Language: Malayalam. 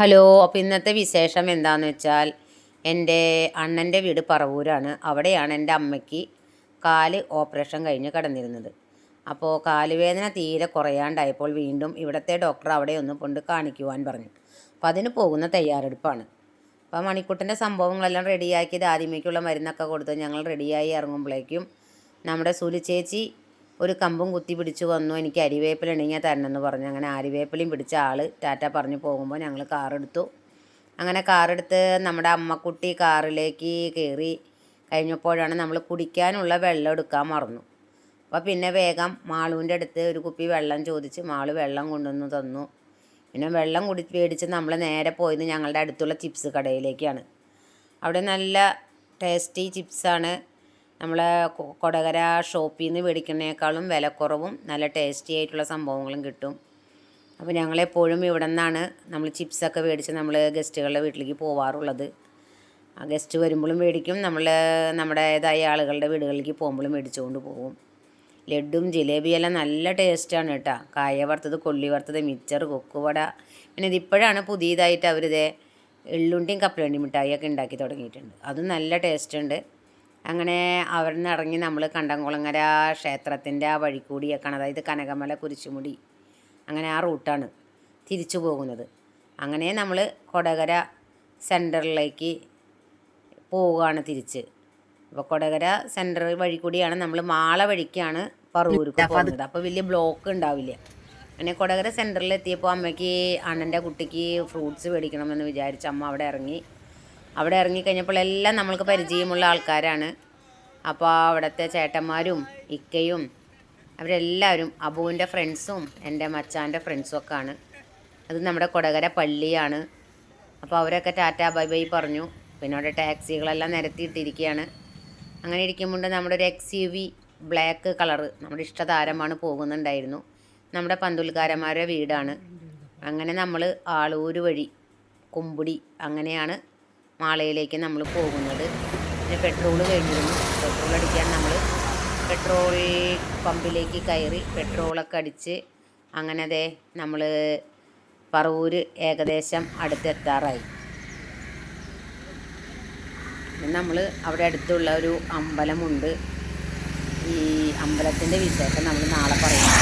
ഹലോ അപ്പോൾ ഇന്നത്തെ വിശേഷം എന്താണെന്ന് വെച്ചാൽ എന്റെ അണ്ണന്റെ വീട് പറവൂരാണ്. അവിടെയാണ് എന്റെ അമ്മയ്ക്ക് കാൽ ഓപ്പറേഷൻ കഴിഞ്ഞ് കിടന്നിരുന്നത്. അപ്പോൾ കാലുവേദന തീരെ കുറയാണ്ടായപ്പോൾ വീണ്ടും ഇവിടുത്തെ ഡോക്ടർ അവിടെ ഒന്ന് കൊണ്ട് കാണിക്കുവാൻ പറഞ്ഞു. അപ്പോൾ അതിന് പോകുന്ന തയ്യാറെടുപ്പാണ്. അപ്പോൾ മണിക്കുട്ടന്റെ സംഭവങ്ങളെല്ലാം റെഡിയാക്കിയത് ആദ്യമേക്കുള്ള മരുന്നൊക്കെ കൊടുത്ത് ഞങ്ങൾ റെഡിയായി ഇറങ്ങുമ്പോഴേക്കും നമ്മുടെ സുലു ചേച്ചി ഒരു കമ്പും കുത്തി പിടിച്ചു വന്നു എനിക്ക് അരിവേപ്പില ഉണ്ടെങ്കിൽ തരണമെന്ന് പറഞ്ഞു. അങ്ങനെ അരിവേപ്പിലയും പിടിച്ച ആൾ ടാറ്റ പറഞ്ഞു പോകുമ്പോൾ ഞങ്ങൾ കാറെടുത്തു. അങ്ങനെ കാറെടുത്ത് നമ്മുടെ അമ്മക്കുട്ടി കാറിലേക്ക് കയറി കഴിഞ്ഞപ്പോഴാണ് നമ്മൾ കുടിക്കാനുള്ള വെള്ളം എടുക്കാൻ മറന്നു. അപ്പോൾ പിന്നെ വേഗം മാളുവിന്റെ അടുത്ത് ഒരു കുപ്പി വെള്ളം ചോദിച്ച് മാൾ വെള്ളം കൊണ്ടുവന്ന് തന്നു. പിന്നെ വെള്ളം കുടി മേടിച്ച് നമ്മൾ നേരെ പോയത് ഞങ്ങളുടെ അടുത്തുള്ള ചിപ്സ് കടയിലേക്കാണ്. അവിടെ നല്ല ടേസ്റ്റി ചിപ്സാണ്. നമ്മളെ കൊടകര ഷോപ്പിൽ നിന്ന് മേടിക്കുന്നതിനേക്കാളും വിലക്കുറവും നല്ല ടേസ്റ്റി ആയിട്ടുള്ള സംഭവങ്ങളും കിട്ടും. അപ്പോൾ ഞങ്ങളെപ്പോഴും ഇവിടെ നിന്നാണ് നമ്മൾ ചിപ്സൊക്കെ മേടിച്ച് നമ്മൾ ഗസ്റ്റുകളുടെ വീട്ടിലേക്ക് പോവാറുള്ളത്. ആ ഗസ്റ്റ് വരുമ്പോഴും മേടിക്കും നമ്മൾ നമ്മുടേതായ ആളുകളുടെ വീടുകളിലേക്ക് പോകുമ്പോഴും മേടിച്ചുകൊണ്ട് പോകും. ലഡും ജിലേബിയെല്ലാം നല്ല ടേസ്റ്റാണ് കേട്ടോ. കായ വറുത്തത് കൊള്ളി വറുത്തത് മിച്ചർ കൊക്കുവട പിന്നെ ഇതിപ്പോഴാണ് പുതിയതായിട്ട് അവരിതേ എള്ളുണ്ടിയും കപ്പലണ്ടിയും മിഠായിയൊക്കെ ഉണ്ടാക്കി തുടങ്ങിയിട്ടുണ്ട്. അതും നല്ല ടേസ്റ്റ് ഉണ്ട്. അങ്ങനെ അവിടെ നിന്ന് ഇറങ്ങി നമ്മൾ കണ്ടംകുളങ്ങര ക്ഷേത്രത്തിന്റെ ആ വഴി കൂടിയൊക്കെയാണ് അതായത് കനകമല കുരിശുമുടി അങ്ങനെ ആ റൂട്ടാണ് തിരിച്ചു പോകുന്നത്. അങ്ങനെ നമ്മൾ കൊടകര സെന്ററിലേക്ക് പോവുകയാണ് തിരിച്ച്. അപ്പോൾ കൊടകര സെന്റർ വഴി കൂടിയാണ് നമ്മൾ മാള വഴിക്കാണ് പറവൂർക്ക് പോകുന്നത്. അപ്പോൾ വലിയ ബ്ലോക്ക് ഉണ്ടാവില്ല. അങ്ങനെ കൊടകര സെന്ററിൽ എത്തിയപ്പോൾ അമ്മയ്ക്ക് അണ്ണന്റെ കുട്ടിക്ക് ഫ്രൂട്ട്സ് മേടിക്കണമെന്ന് വിചാരിച്ച് അമ്മ അവിടെ ഇറങ്ങി. അവിടെ ഇറങ്ങിക്കഴിഞ്ഞപ്പോൾ എല്ലാം നമ്മൾക്ക് പരിചയമുള്ള ആൾക്കാരാണ്. അപ്പോൾ അവിടുത്തെ ചേട്ടന്മാരും ഇക്കയും അവരെല്ലാവരും അബുവിന്റെ ഫ്രണ്ട്സും എന്റെ മച്ചാന്റെ ഫ്രണ്ട്സും ഒക്കെ ആണ് അത് നമ്മുടെ കൊടകര പള്ളിയാണ്. അപ്പോൾ അവരൊക്കെ ടാറ്റ ബൈ ബൈ പറഞ്ഞു. പിന്നെ അവിടെ ടാക്സികളെല്ലാം നിരത്തിയിട്ടിരിക്കുകയാണ്. അങ്ങനെ ഇരിക്കുമ്പോൾ നമ്മുടെ ഒരു X U V black colour നമ്മുടെ ഇഷ്ടതാരമാണ് പോകുന്നുണ്ടായിരുന്നു. നമ്മുടെ പന്തുൽക്കാരന്മാരുടെ വീടാണ്. അങ്ങനെ നമ്മൾ ആളൂർ വഴി കുമ്പുടി അങ്ങനെയാണ് മാളയിലേക്ക് നമ്മൾ പോകുന്നത്. പിന്നെ പെട്രോൾ കഴിഞ്ഞിരുന്നു. പെട്രോൾ അടിക്കാൻ നമ്മൾ പെട്രോൾ പമ്പിലേക്ക് കയറി പെട്രോളൊക്കെ അടിച്ച് അങ്ങനെ അതെ നമ്മൾ പറവൂര് ഏകദേശം അടുത്തെത്താറായി. നമ്മൾ അവിടെ അടുത്തുള്ള ഒരു അമ്പലമുണ്ട്. ഈ അമ്പലത്തിന്റെ വിശേഷം നമ്മൾ നാളെ പറയാം.